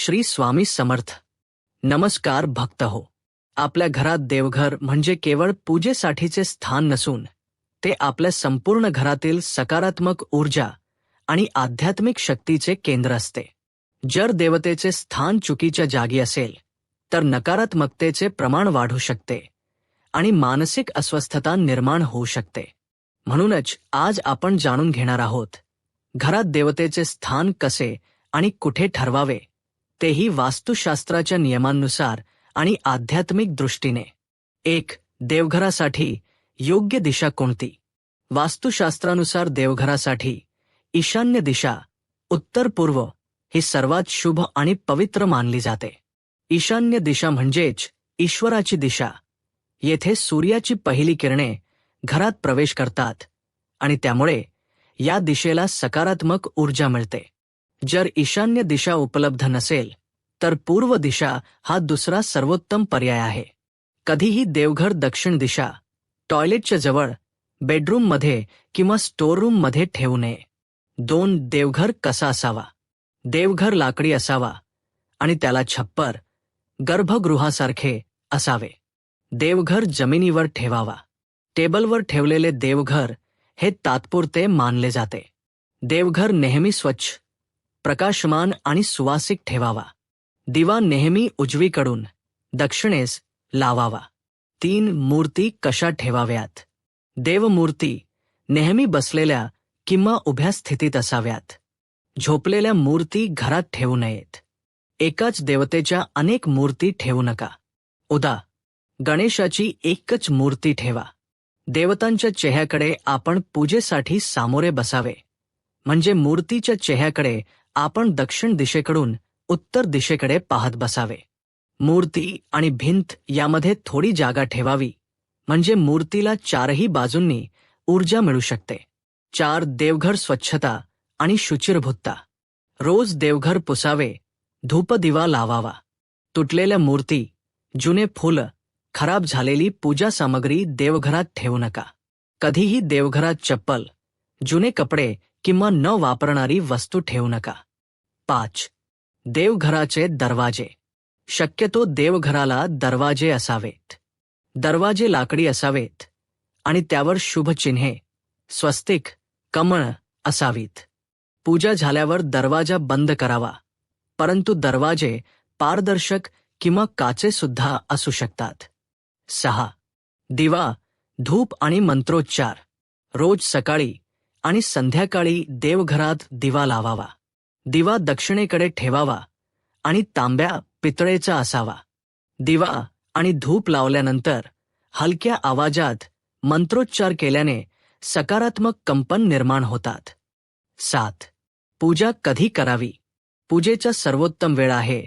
श्री स्वामी समर्थ. नमस्कार भक्त हो. आपल्या घरात देवघर म्हणजे केवळ पूजेसाठीचे स्थान नसून ते आपल्या संपूर्ण घरातील सकारात्मक ऊर्जा आणि आध्यात्मिक शक्तीचे केंद्र असते. जर देवतेचे स्थान चुकीच्या जागी असेल तर नकारात्मकतेचे प्रमाण वाढू शकते आणि मानसिक अस्वस्थता निर्माण होऊ शकते. म्हणूनच आज आपण जाणून घेणार आहोत घरात देवतेचे स्थान कसे आणि कुठे ठरवावे? तेही वास्तुशास्त्राच्या नियमांनुसार आणि आध्यात्मिक दृष्टीने. एक देवघरासाठी योग्य दिशा कोणती? वास्तुशास्त्रानुसार देवघरासाठी ईशान्य दिशा उत्तर पूर्व ही सर्वात शुभ आणि पवित्र मानली जाते. ईशान्य दिशा म्हणजेच ईश्वराची दिशा. येथे सूर्याची पहिली किरणे घरात प्रवेश करतात आणि त्यामुळे या दिशेला सकारात्मक ऊर्जा मिळते. जर ईशान्य दिशा उपलब्ध नसेल तर पूर्व दिशा हा दुसरा सर्वोत्तम पर्याय आहे. कधीही देवघर दक्षिण दिशा टॉयलेटच्या जवळ बेडरूममध्ये किंवा स्टोअररूममध्ये ठेवू नये. दोन देवघर कसा असावा? देवघर लाकडी असावा आणि त्याला छप्पर गर्भगृहासारखे असावे. देवघर जमिनीवर ठेवावा. टेबलवर ठेवलेले देवघर हे तात्पुरते मानले जाते. देवघर नेहमी स्वच्छ प्रकाशमान आणि सुवासिक ठेवावा. दिवा नेहमी उजवीकडून दक्षिणेस लावावा. तीन मूर्ती कशा ठेवाव्यात? देवमूर्ती नेहमी बसलेल्या किंवा उभ्या स्थितीत असाव्यात. झोपलेल्या मूर्ती घरात ठेवू नयेत. एकाच देवतेच्या अनेक मूर्ती ठेवू नका. उदा गणेशाची एकच मूर्ती ठेवा. देवतांच्या चेह्याकडे आपण पूजेसाठी सामोरे बसावे. म्हणजे मूर्तीच्या चेह्याकडे आपण दक्षिण दिशेकडून उत्तर दिशेकडे पाहत बसावे. मूर्ती आणि भिंत यामध्ये थोडी जागा ठेवावी. म्हणजे मूर्तीला चारही बाजूंनी ऊर्जा मिळू शकते. चार देवघर स्वच्छता आणि शुचिरभुत्ता. रोज देवघर पुसावे धूपदिवा लावावा. तुटलेल्या मूर्ती जुने फुलं खराब झालेली पूजा सामग्री देवघरात ठेवू नका. कधीही देवघरात चप्पल जुने कपडे किंवा न वापरणारी वस्तू ठेवू नका. पाच. देवघराचे दरवाजे. शक्यतो देवघराला दरवाजे असावेत. दरवाजे लाकडी असावेत आणि त्यावर शुभचिन्हे स्वस्तिक कमळ असावीत. पूजा झाल्यावर दरवाजा बंद करावा. परंतु दरवाजे पारदर्शक किंवा काचे सुद्धा असू शकतात. सहा. दिवा धूप आणि मंत्रोच्चार. रोज सकाळी आणि संध्याकाळी देवघरात दिवा लावावा. दिवा दक्षिणेकडे ठेवावा आणि तांब्या पितळेचा असावा. दिवा आणि धूप लावल्यानंतर हलक्या आवाजात मंत्रोच्चार केल्याने सकारात्मक कंपन निर्माण होतात. सात. पूजा कधी करावी? पूजेचा सर्वोत्तम वेळ आहे.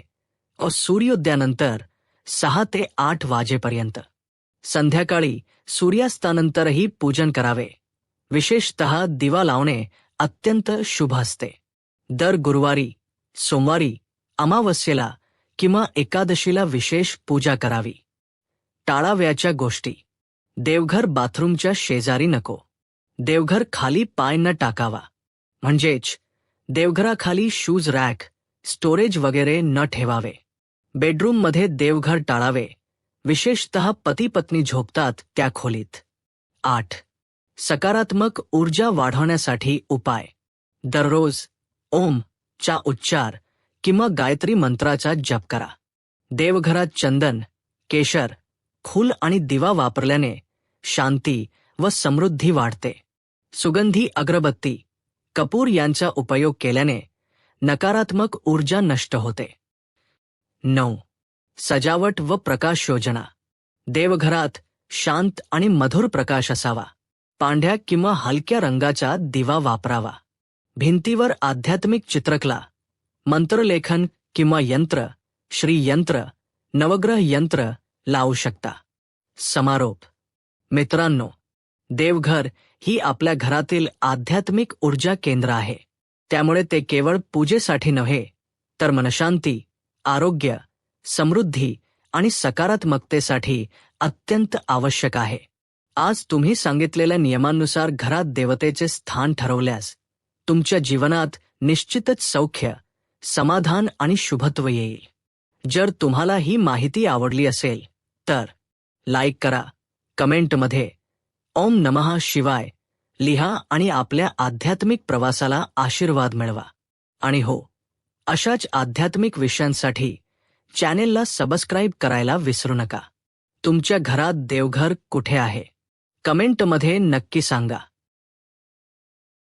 व सूर्योदयानंतर सहा ते आठ वाजेपर्यंत. संध्याकाळी सूर्यास्तानंतरही पूजन करावे. विशेषत दिवा लावणे अत्यंत शुभ असते. दर गुरुवारी सोमवारी अमावस्येला किंवा एकादशीला विशेष पूजा करावी. टाळाव्याच्या गोष्टी. देवघर बाथरूमच्या शेजारी नको. देवघर खाली पाय न टाकावा. म्हणजेच देवघराखाली शूज रॅक स्टोरेज वगैरे न ठेवावे. बेडरूममध्ये देवघर टाळावे. विशेषत पती पत्नी झोपतात त्या खोलीत. आठ. सकारात्मक ऊर्जा वाढवण्यासाठी उपाय. दररोज ओम चा उच्चार किंवा गायत्री मंत्राचा जप करा. देवघरात चंदन केशर फूल आणि दिवा वापरल्याने शांती व समृद्धी वाढते. सुगंधी अगरबत्ती कपूर यांचा उपयोग केल्याने नकारात्मक ऊर्जा नष्ट होते. नऊ. सजावट व प्रकाश योजना. देवघरात शांत आणि मधुर प्रकाश असावा. पांढ्या किंवा हलक्या रंगाचा दिवा वापरावा. भिंतीवर आध्यात्मिक चित्रकला मंत्रलेखन किंवा यंत्र श्रीयंत्र नवग्रह यंत्र लावू शकता. समारोप. मित्रांनो देवघर ही आपल्या घरातील आध्यात्मिक ऊर्जा केंद्र आहे. त्यामुळे ते केवळ पूजेसाठी नव्हे तर मनशांती आरोग्य समृद्धी आणि सकारात्मकतेसाठी अत्यंत आवश्यक आहे. आज तुम्ही सांगितलेल्या नियमांनुसार घरात देवतेचे स्थान ठरवल्यास तुमच्या जीवनात निश्चितच सौख्य समाधान आणि शुभत्व येईल. जर तुम्हाला ही माहिती आवडली असेल तर लाईक करा कमेंटमध्ये ओम नमः शिवाय लिहा आणि आपल्या आध्यात्मिक प्रवासाला आशीर्वाद मिळवा. आणि हो अशाच आध्यात्मिक विषयांसाठी चॅनेलला सबस्क्राईब करायला विसरू नका. तुमच्या घरात देवघर कुठे आहे? कमेंटमध्ये नक्की सांगा.